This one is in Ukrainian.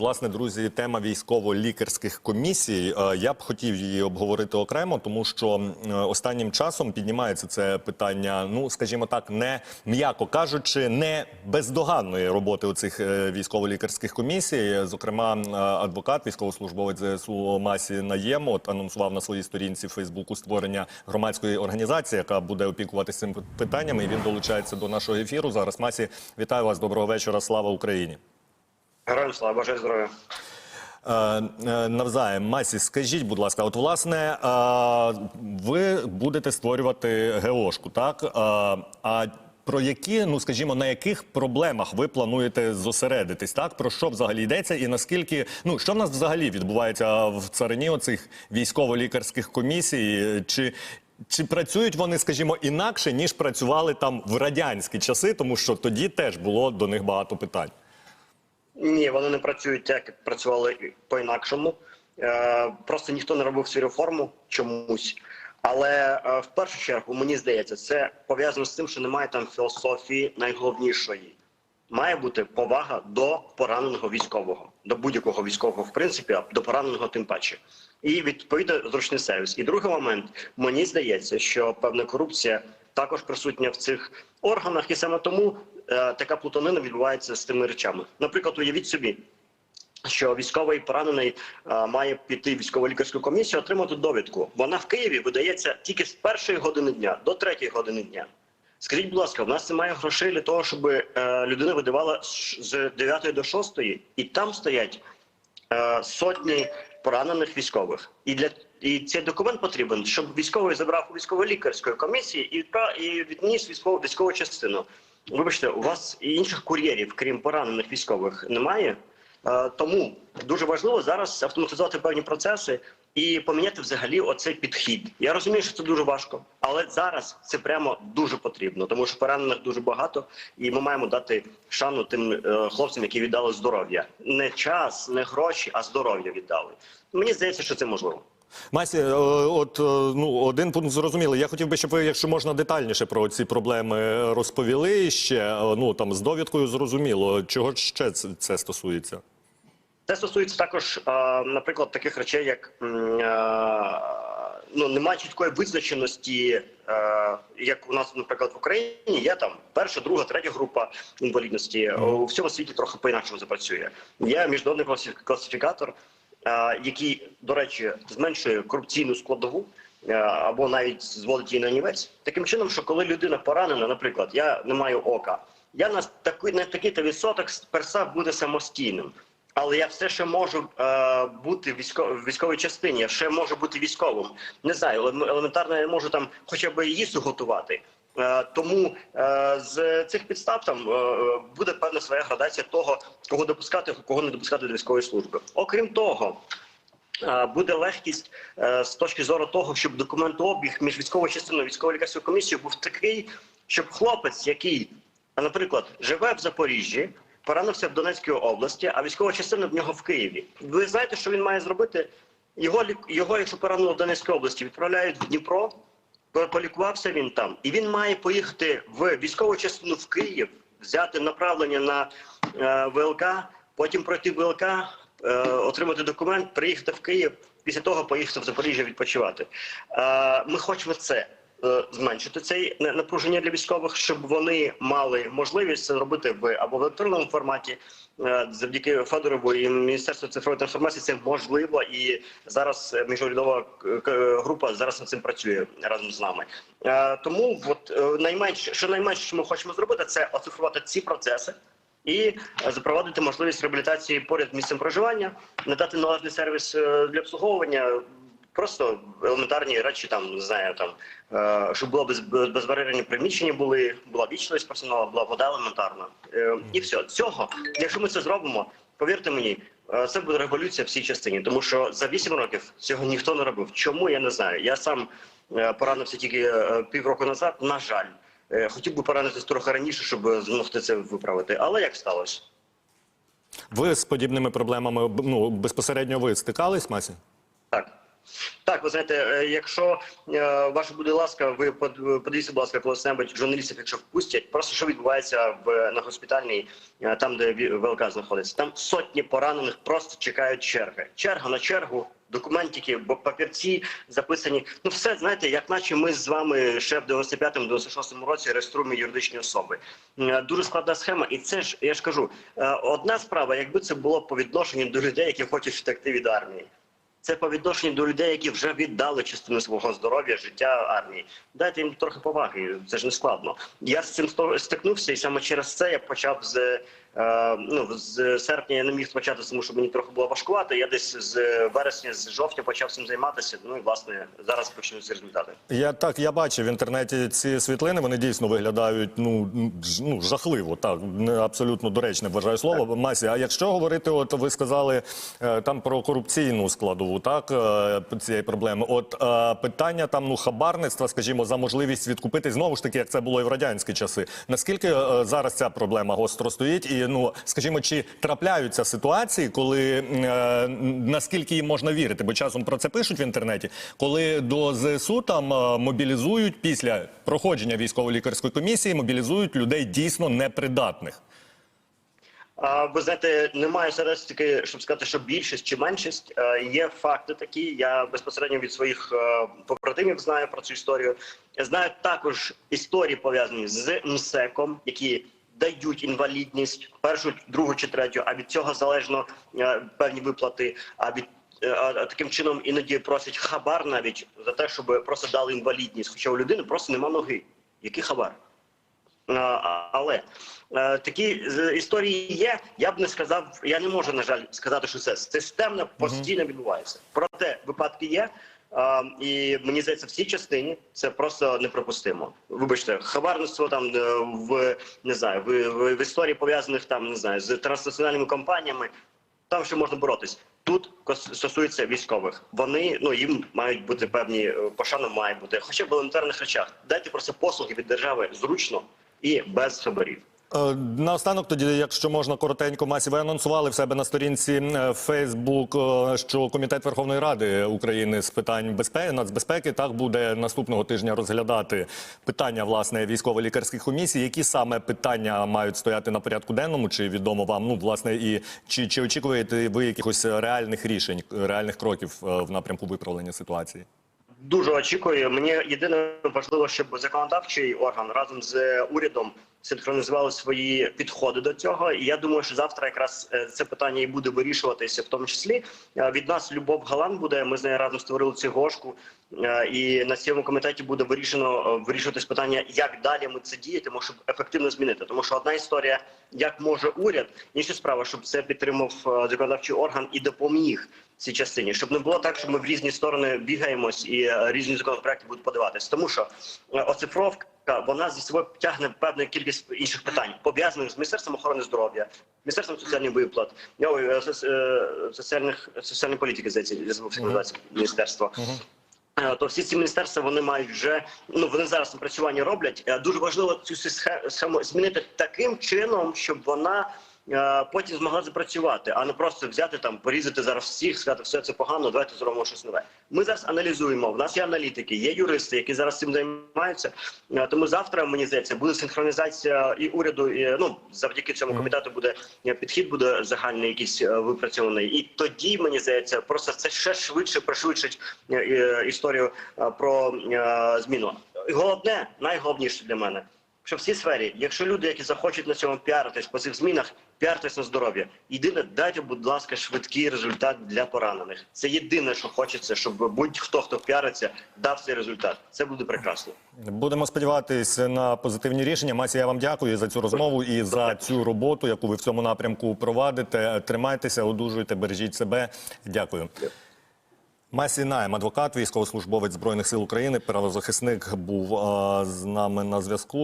власне, друзі, тема військово-лікарських комісій. Е, Я б хотів її обговорити окремо, тому що е, останнім часом піднімається це питання. Ну, скажімо так, не м'яко кажучи, не бездоганної роботи у цих е, військово-лікарських комісій. Зокрема, адвокат, військовослужбовець ЗСУ Масі Наєм от анонсував на своїй сторінці Фейсбуку створення громадської організації, яка буде опікуватися цим питанням. І він долучається до нашого ефіру. Зараз Масі, вітаю вас. Доброго вечора. Слава Україні. Героям слава бажаю здоров'я. Е, е, Навзаєм, Масі, скажіть, будь ласка, от власне е, ви будете створювати ГОшку, так? А про які, ну скажімо, на яких проблемах ви плануєте зосередитись? Так про що взагалі йдеться, і наскільки ну що в нас взагалі відбувається в царині оцих військово-лікарських комісій? Чи чи працюють вони, скажімо, інакше ніж працювали там в радянські часи, тому що тоді теж було до них багато питань? Ні, вони не працюють так, як працювали по-інакшому. Е, просто ніхто не робив цю реформу чомусь. Але е, в першу чергу мені здається, це пов'язано з тим, що немає там філософії найголовнішої. Має бути повага до пораненого військового, до будь-якого військового, в принципі, а до пораненого тим паче. І відповідно зручний сервіс. І другий момент мені здається, що певна корупція також присутня в цих органах, і саме тому така плутанина відбувається з тими речами. Наприклад, уявіть собі, що військовий поранений е, має піти військово-лікарську комісію, отримати довідку. Вона в Києві видається тільки з першої години дня до третьої години дня. Скажіть, будь ласка, в нас немає грошей для того, щоб е, людина видавала з з 9 до 6, і там стоять е, сотні поранених військових. І для і цей документ потрібен, щоб військовий забрав у військово-лікарської комісії і відніс військову військову частину. Вибачте, у вас інших кур'єрів, крім поранених військових, немає. Е, Тому дуже важливо зараз автоматизувати певні процеси і поміняти взагалі оцей підхід. Я розумію, що це дуже важко, але зараз це прямо дуже потрібно, тому що поранених дуже багато, і ми маємо дати шану тим е, хлопцям, які віддали здоров'я. Не час, не гроші, а здоров'я віддали. Мені здається, що це можливо. Масі, е, от е, ну один пункт зрозумілий. Я хотів би, щоб ви, якщо можна, детальніше про ці проблеми розповіли ще. Е, Ну там з довідкою зрозуміло. Чого ще це, стосується? Це стосується також, наприклад, таких речей, як ну немає чіткої визначеності, як у нас, наприклад, в Україні є там перша, друга, третя група інвалідності. У всьому світі трохи по-інакшому запрацює. Є міжнародний класифі- класифікатор, який, до речі, зменшує корупційну складову. е, Або навіть зводить її на нівець таким чином, що коли людина поранена, наприклад, я не маю ока, я на такий на такий то відсоток перса буде самостійним. Але я все ще можу е, бути військо, військовій частині, я ще можу бути військовим. Не знаю, елементарно я можу там хоча б їсти готувати. Е, тому е, з цих підстав там е, буде певна своя градація того, кого допускати, кого не допускати до військової служби. Окрім того, буде легкість з точки зору того, щоб документообіг між військовою частиною і військово лікарською комісією був такий, щоб хлопець, який, наприклад, живе в Запоріжжі, поранився в Донецькій області, а військова частина в нього в Києві. Ви знаєте, що він має зробити? Його його, якщо поранило в Донецькій області, відправляють в Дніпро. Полікувався він там, і він має поїхати в військову частину в Київ, взяти направлення на е, ВЛК, потім пройти ВЛК, е, отримати документ, приїхати в Київ. Після того поїхати в Запоріжжя відпочивати. Е, ми хочемо це зменшити цей на- напруження для військових, щоб вони мали можливість це робити в або в електронному форматі. Е, Завдяки Федорову і Міністерству цифрової трансформації це можливо, і зараз е, міжурядова е, група зараз над цим працює разом з нами. Е, Тому от е, найменше, що найменше, що ми хочемо зробити, це оцифрувати ці процеси. І е, запровадити можливість реабілітації поряд місцем проживання, надати належний сервіс е, для обслуговування, просто елементарні речі, там не знаю, там е, щоб було без, без- безбарерні приміщення, були була вічливість персоналу, була вода елементарна. Е, І все цього, якщо ми це зробимо, повірте мені, е, це буде революція в цій частині, тому що за 8 років цього ніхто не робив. Чому я не знаю? Я сам е, поранився тільки е, півроку назад. На жаль, Е, хотів би поранитись трохи раніше, щоб змогти це виправити. Але як сталося? Ви з подібними проблемами ну безпосередньо ви стикались, Масі? Так. Ви знаєте, е, якщо е, ваша буде ласка, ви подивіться, будь ласка, колись-небудь журналістів, якщо впустять, просто що відбувається в на госпітальній, е, там де ВЛК знаходиться. Там сотні поранених просто чекають черги. Черга на чергу. Документики, папірці записані. Ну, все знаєте, як наче ми з вами ще в 95-му, 96-му році реєструємо юридичні особи. Дуже складна схема, і це ж я ж кажу, одна справа, якби це було по відношенню до людей, які хочуть втекти від армії. Це по відношенню до людей, які вже віддали частину свого здоров'я, життя армії. Дайте їм трохи поваги. Це ж не складно. Я з цим стикнувся, і саме через це я почав з ну з серпня. Я не міг почати, тому що мені трохи було важкувати. Я десь з вересня, з жовтня почав цим займатися. Ну і власне зараз почнуться результати. Я так я бачив в інтернеті ці світлини. Вони дійсно виглядають ну, ну жахливо. Так не абсолютно доречне вважаю слово. Масі. А якщо говорити, от ви сказали е, там про корупційну складову, так е, цієї проблеми. От е, питання там ну хабарництва, скажімо, за можливість відкупити знову ж таки, як це було і в радянські часи. Наскільки е, зараз ця проблема гостро стоїть? І ну скажімо, чи трапляються ситуації, коли е, наскільки їм можна вірити? Бо часом про це пишуть в інтернеті, коли до ЗСУ там е, мобілізують після проходження військово-лікарської комісії, мобілізують людей дійсно непридатних. Ви знаєте, немає таки, щоб сказати, що більшість чи меншість. Е, Є факти такі. Я безпосередньо від своїх е, побратимів знаю про цю історію. Знаю також історії пов'язані з МСЕКом, які дають інвалідність першу, другу чи третю. А від цього залежно е, певні виплати. А від е, таким чином іноді просять хабар навіть за те, щоб просто дали інвалідність. Хоча у людини просто нема ноги. Який хабар? Е, Але такі історії є. Я б не сказав, я не можу на жаль сказати, що це системно постійно відбувається. Проте випадки є. І мені здається, в цій частині це просто неприпустимо. Вибачте, хабарництво там е, в не знаю, в, в, історії пов'язаних там не знаю з транснаціональними компаніями. Там ще можна боротись. Тут стосується військових. Вони ну їм мають бути певні е, пошана має бути, хоча б в елементарних речах. Дайте просто послуги від держави зручно і без хабарів. Е, Наостанок, тоді, якщо можна коротенько, масі, ви анонсували в себе на сторінці Фейсбук, що комітет Верховної Ради України з питань безпеки нацбезпеки так буде наступного тижня розглядати питання власне військово-лікарських комісій. Які саме питання мають стояти на порядку денному? Чи відомо вам? Ну власне, і чи, чи очікуєте ви якихось реальних рішень, реальних кроків е, в напрямку виправлення ситуації? Дуже очікую. Мені єдине важливо, щоб законодавчий орган разом з урядом синхронізували свої підходи до цього. І я думаю, що завтра якраз е, це питання і буде вирішуватися, в тому числі Е, від нас Любов Галан буде. Ми з нею разом створили цю гошку, Е, і на цьому комітеті буде вирішено е, вирішуватись питання, як далі ми це діятимемо, щоб ефективно змінити. Тому що одна історія, як може уряд, інша справа, щоб це підтримав е, законодавчий орган і допоміг цій частині, щоб не було так, що ми в різні сторони бігаємось і е, різні законопроекти будуть подаватись. Тому що е, оцифровка вона зі собою тягне певну кількість інших питань, пов'язаних з міністерством охорони здоров'я, міністерством соціальних виплат, ой, е, е, соціальних соціальної політики здається, міністерство. Е, То всі ці міністерства вони мають вже ну вони зараз напрацювання роблять. Дуже важливо цю схе- схему змінити таким чином, щоб вона потім змогла запрацювати, а не просто взяти там, порізати зараз всіх, сказати, все це погано, давайте зробимо щось нове. Ми зараз аналізуємо. В нас є аналітики, є юристи, які зараз цим займаються. Е, Тому завтра мені здається буде синхронізація і уряду. І, ну завдяки цьому комітету буде е, підхід, буде загальний якийсь е, випрацьований. І тоді мені здається, просто це ще швидше пришвидшить е, е, історію е, про е, зміну. І головне, найголовніше для мене. Що в цій сфері, якщо люди, які захочуть на цьому піаритись по цих змінах, піаритись на здоров'я, єдине, дайте, будь ласка, швидкий результат для поранених. Це єдине, що хочеться, щоб будь-хто, хто піариться, дав цей результат. Це буде прекрасно. Будемо сподіватися на позитивні рішення. Масі, я вам дякую за цю розмову і за цю роботу, яку ви в цьому напрямку провадите. Тримайтеся, одужуйте, бережіть себе. Дякую. Масі Найм, адвокат, військовослужбовець збройних сил України, правозахисник був а, з нами на зв'язку.